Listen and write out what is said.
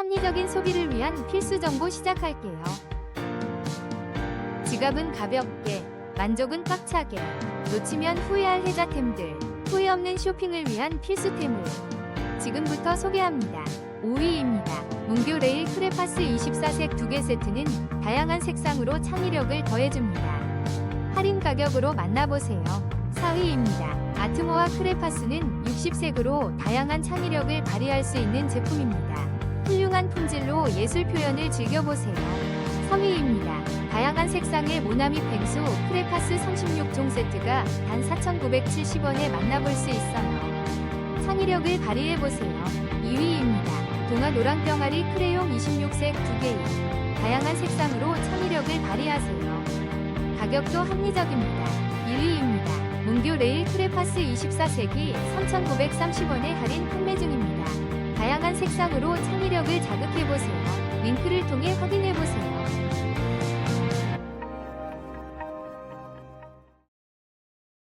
합리적인 소비를 위한 필수 정보 시작할게요. 지갑은 가볍게, 만족은 꽉차게, 놓치면 후회할 혜자템들, 후회 없는 쇼핑을 위한 필수템을 지금부터 소개합니다. 5위입니다. 문교 레일 크레파스 24색 2개 세트는 다양한 색상으로 창의력을 더해줍니다. 할인 가격으로 만나보세요. 4위입니다. 아트모아 크레파스는 60색으로 다양한 창의력을 발휘할 수 있는 제품입니다. 훌륭한 품질로 예술 표현을 즐겨보세요. 3위입니다. 다양한 색상의 모나미 펭수 크레파스 36종 세트가 단 4,970원에 만나볼 수 있어요. 창의력을 발휘해보세요. 2위입니다. 동아 노랑병아리 크레용 26색 2개의 다양한 색상으로 창의력을 발휘하세요. 가격도 합리적입니다. 1위입니다. 문교 레일 크레파스 24색이 3,930원에 할인 판매 중입니다. 색상으로 창의력을 자극해보세요. 링크를 통해 확인해보세요.